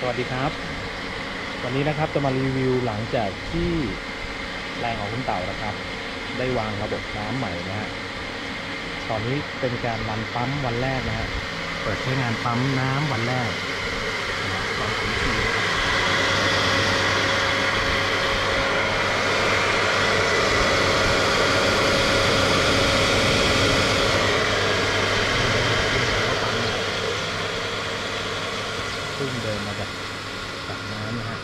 สวัสดีครับ วันนี้นะครับจะมารีวิวหลังจากที่แรงของคุณเต่านะครับ ได้วางระบบน้ำใหม่นะฮะตอนนี้เป็นการรันปั๊มวันแรกนะฮะเปิดใช้งานปั๊มน้ำวันแรกนะครับตอนผมขี่นะครับเพิ่งเดินมาจากสระน้ำนะฮะ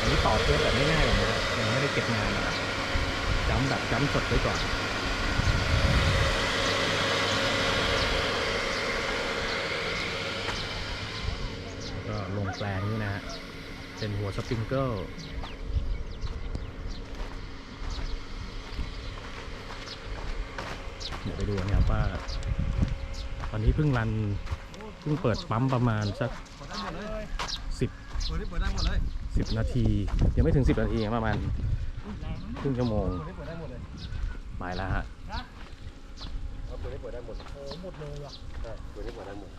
อันนี้ ต่อเทปแบบง่ายๆเลยนะฮะยังไม่ได้เก็บงานนะครับจำแบบจำสดไว้ก่อนก็ลงแปลงนี่นะฮะเป็นหัวสปริงเกิลเดี๋ยวไปดูนะครับว่า ตอนนี้เพิ่งรันเพิ่งเปิดปั๊มประมาณสัก เปิดได้เปิดได้หมดเลยสิบนาที ยังไม่ถึงสิบนาทีประมาณครึ่งชั่วโมง เปิดได้เปิดได้หมดเลยหมายแล้วฮะเปิดได้เปิดได้หมดโอ้หมดเลยอะใช่เปิดได้เปิดได้หมด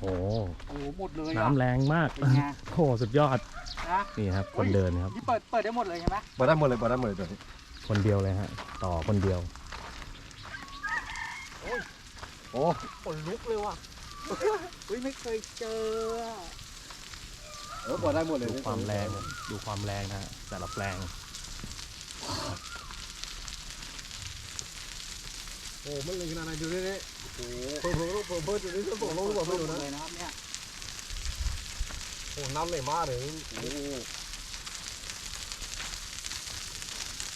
โอ้โอ้โหหมดเลยน้ำแรงมากเป็นไงโอ้สุดยอดนะนี่ครับ คนเดินครับนี่เปิดเปิดได้หมดเลยใช่ไหมเปิดได้หมดเลยเปิดได้หมดเลยตัวนี้คนเดียวเลยฮะ ต่อคนเดียวโอ้ขนลุกเลยว่ะเฮ้ยไม่เคยเจออะ เออเปิดได้หมดเลยดูความแรงดูความแรงนะฮะแต่ละแปลงโอ้มันเลยขนาดไหนดูนี่นี่โอ้เพิ่มเพิ่มเพิ่มเพิ่มจุดนี้ต้องส่งลงหรือเปล่าไม่รู้นะเลยนะครับเนี่ยโอ้น้ำไหลมากเลยโอ้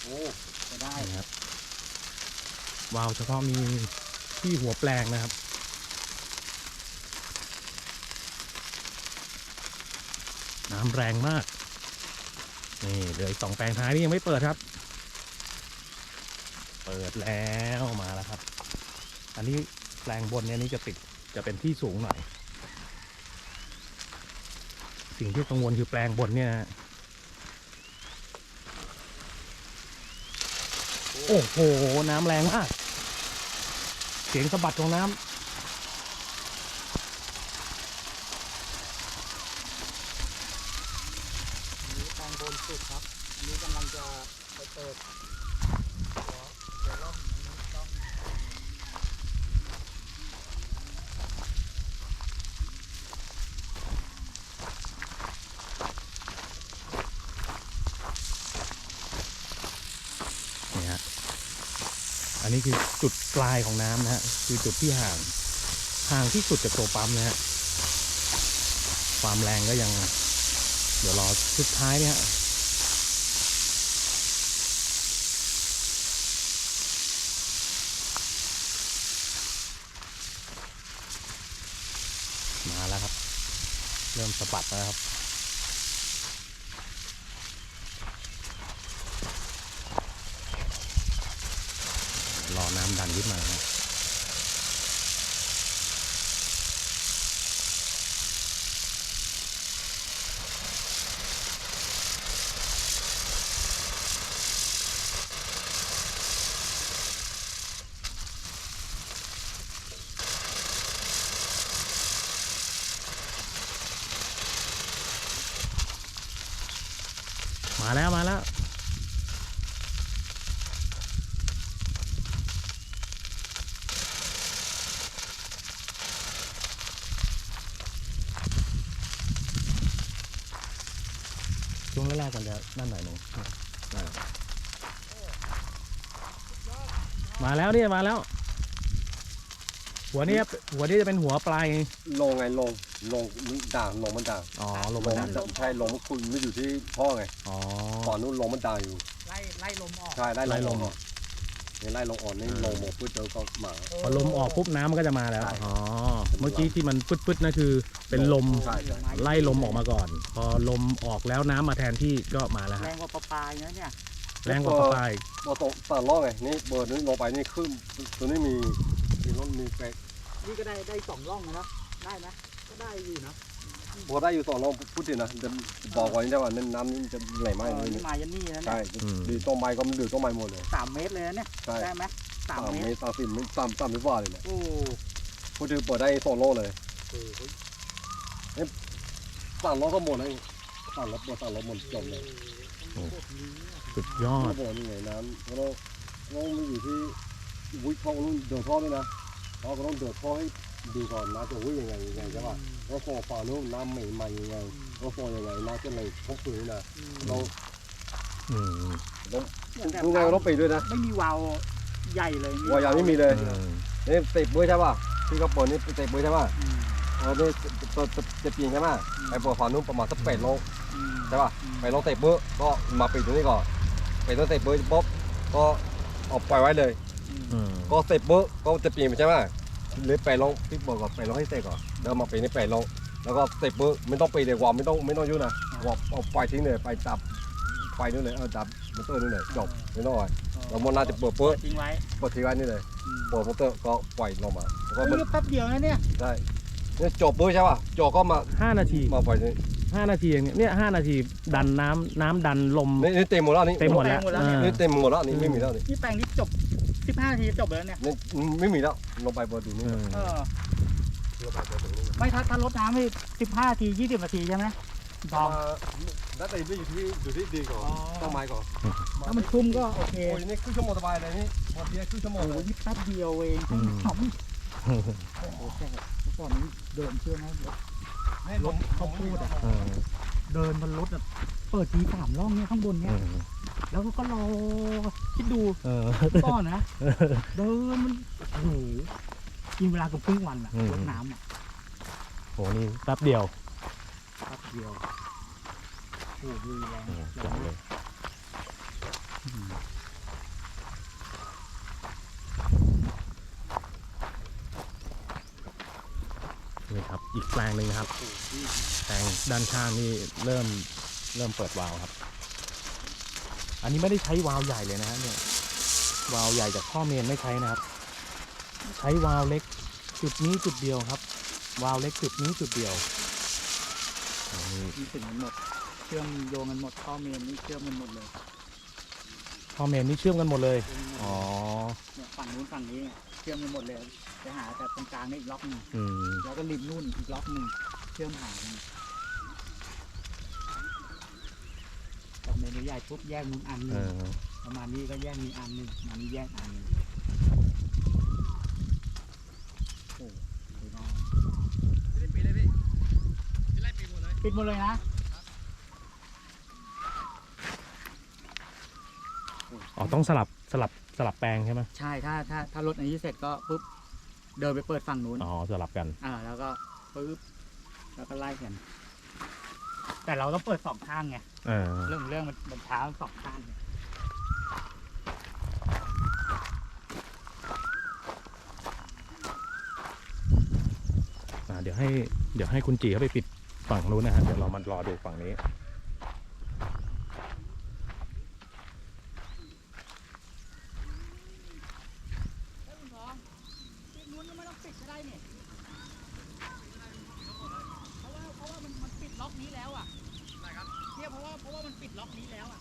โอ้จะได้นี่ครับวาล์วเฉพาะมีที่หัวแปลงนะครับ น้ำแรงมาก นี่เหลืออีกสองแปลงท้ายนี่ยังไม่เปิดครับ เปิดแล้วมาแล้วครับ อันนี้แปลงบนเนี่ยนี่จะติดจะเป็นที่สูงหน่อย สิ่งที่กังวลคือแปลงบนเนี่ย โอ้โห น้ำแรงมาก เสียงสะบัดของน้ำ อันนี้แปลงบนสุดครับอันนี้กำลังจะไป เปิดหัวร่องอันนี้ต้องนี่ฮะอันนี้คือจุดปลายของน้ำนะฮะคือจุดที่ห่างห่างที่สุดจากตัวปั๊มนะฮะความแรงก็ยัง เดี๋ยวรอชุดท้ายเนี่ย มาแล้วครับ เริ่มสะบัดแล้วครับ รอน้ำดันขึ้นมาครับ มาแล้วมาแล้วช่วงแรกๆมันจะนั่นหน่อยหนึ่งมาแล้วเนี่ยมาแล้ว หัวนี้หัวนี้จะเป็นหัวปลาย ลงไงลง ลงมันด่างลงมันด่างอ๋อลลงงมามัดันนด่างใช่ลงมันคุณไม่อยู่ที่พ่อไงอ๋อ ก่อนนู้นลงมันด่างอยู่ ไล่ไล่ลมออกใช่ไล่ไล่ลลงงอ่อนนี่ไล่ลงอ่อนนี่อ่าลงหมดปุ๊บเจอก็มา พอลมออกปุ๊บน้ำมันก็จะมาแล้วใช่ อ๋อเมื่อกี้ที่มันปึ๊ดๆนั่นคือ เป็นลมใช่ใช่ไล่ลมออกมาก่อน พอลมออกแล้วน้ำมาแทนที่ก็มาแล้วแรฮะงกว่าปลาปลายนะเนี่ยแรงกว่าปลายพอตกตัดล่องไงนี่เบอร์นี้ลงไปนี่ขึ้นตัวนี้มีมีรถมีแปลกนี่ก็ได้ได้สองร่องนะได้ไหมก็ ได้อยู่นะพอได้อยู่สองล่องพูดถึงนะจะบอกไว้ได้ว่าน้ำน้ำนี่จะไหลไหมเออนี่นี่มายันนี่แล้วเนี่ใช่ยดีต้นไม้ก็มันดือต้นไม้หมดเลยสามเมตรเลยนะเนี่ยใช่ได้ไหมสามสามเมเมตตรรสามสิบเมตรสามสามสิบกว่าเลยเนี่ยโอ้พูดถึงเปิดได้สองโลเลยเออเฮ้ยสั่งรถก็หมดเลยสั่งรถหมดสั่งรถหมดจบเลยสุดยอก็ดบอกนี่ไงน้ำแล้วเรามันอยู่ที่วิ่งท่อต้องเดินท่อด้วยนะเราก็ต้องเดินท่อให้ ดูก่อนน้ำจะวิ่งยังไงยังไงใช่ป่ะแล้วฟอฝ่านู้นน้ำใหม่ๆยังไงแล้วฟอยังไงน้ำจะไหลพกปืนนะเราอืมดูไงเราต้องไปด้วยนะไม่มีวาล์วใหญ่เลยวายาไม่มีเลยอืมนี่เตะปุ้ยใช่ป่ะที่เขาเปิดนี่เตะปุ้ยใช่ป่ะอืมเออนี่ตัวจะปีนใช่ป่ะไปเปิดฝั่งนู้นประมาณสักแปดโลอืมใช่ป่ะไปลงเตะปุ้ยก็มาปิดตรงนี้ก่อนไปตรงเตะปุ้ยปุ๊บก็เอาปล่อยไว้เลย อืมก็เตะปุ้ยก็จะปีนใช่ป่ะ หรือไปลงพี่บอกก่อนไปลงให้เตะก่อนแล้วมาปีนนี่ไปลงแล้วก็เตะปุ้ยไม่ต้องปีนเลยวอร์มไม่ต้องไม่ต้องยุ่งนะวอร์มเอาปล่อยทิ้งเลยไปจับไฟนู่นเลยเออจับมอเตอร์นู่นเลยจบไม่ต้องอะไรแล้วมันน่าจะเปิดปุ๊บทิ้งไว้เปิดทิ้งไว้นี่เลยอืมเปิดมอเตอร์ก็ปล่อยลงมาแล้วก็เฮ้มันยแป๊บเดียวนะเนี่ยได้เนี่ยจบปุ๊บใช่ป่ะจบก็มาห้านาทีมาปล่อยนี่ห้านาทีเองเนี่ยเนี่ยห้านาทีดันน้ำน้ำดันลมนี่นี่เต็มหมดแล้วนี่เต็มหมดแล้วหมดแล้วอ่านี่เต็มหมดแล้วนี่ไม่มีแล้วนี่นี่แปลงนี้จบ 15นาทีจบแล้วเนี่ย นี่ไม่มีแล้วลงไปบนดูนี่เออเออไม่ถ้าถ้าลดน้ำให้15นาที20นาทีใช่ไหมดองแล้วแต่ไม่อยู่ที่อยู่ที่ดีก่อนอ๋อ ต้องไม้ก่อนถ้ามันชุ่มก็โอเคโอ้ยนี่ครึ่งชั่วโมงสบายเลยนี่พอเพียครึ่งชั่วโมงโอ้เลยยนี่แป๊บเดียวเองอืม หอมโอ้โหแต่เมื่อก่อนนี้เดินเชื่อไหมรถเขาพูดอะเออเดินบนรถอะเปิดทีสามร่องเนี่ยข้างบนเอเนี่ยอ แล้วก็รอคิดดูเออก่อนนะเดินมันโอ้โหกินเวลาเกับครึ่งวันอะอืม รดน้ำอะโหนี่แป๊บเดียวแป๊บเดียวโอ้โหดูแรงโอ้เจ๋งเลยนี่ครับ อีกแปลงหนึ่งนะครับแปลงด้านข้างนี่เริ่มเริ่มเปิดวาล์วครับ อันนี้ไม่ได้ใช้วาล์วใหญ่เลยนะฮะเนี่ยวาล์วใหญ่จากข้อเมนไม่ใช้นะครับ ใช้วาล์วเล็กจุดนี้จุดเดียวครับ วาล์วเล็กจุดนี้จุดเดียวอันนี้มีสิ่งกันหมดเชื่อมโยงกันหมดข้อเมนนี่เชื่อมกันหมดเลยข้อเมนนี่เชื่อมกันหมดเลยเชื่อมกันหมดอ๋อเนี่ยฝั่งนู้นฝั่งนี้เนี่ยเชื่อมกันหมดเลยไปหาแต่ตรงกลางนี่อีกล็อกหนึ่งอืมแล้วก็ริมนู่นอีกล็อกหนึ่งเชื่อมหากันตรงเมนู ใหญ่ปุ๊บแยกมุนอันหเอนึ่งอประมาณนี้ก็แยกมีอันหนึ่งประมาณนี้แยกอันหนึ่งโอ้ดูน้องปิดหมดเลยนะอ๋อต้องสลับสลับสลับแปลงใช่ไหมใช่ถ้าถ้าถ้ารถอันนี้เสร็จก็ปุ๊บเดินไปเปิดฝั่งนู้นอ๋อสลับกันอ่าแล้วก็ปุ๊บแล้วก็ไล่กัน แต่เราต้องเปิดสองข้างไงเออเรื่องของเรื่องมันมันเท้าสองข้างไงอ่าเดี๋ยวให้เดี๋ยวให้คุณจีเขาไปปิดฝั่งนู้นนะฮะเดี๋ยวเรามารอดูฝั่งนี้ คุณทองปิดนู้นก็ไม่ต้องปิดก็ได้เนี่ยเพราะว่าเพราะว่ามันมันปิดล็อกนี้แล้วอะเนี่ยเพราะว่าเพราะว่ามันปิด ล็อกนี้แล้วอะ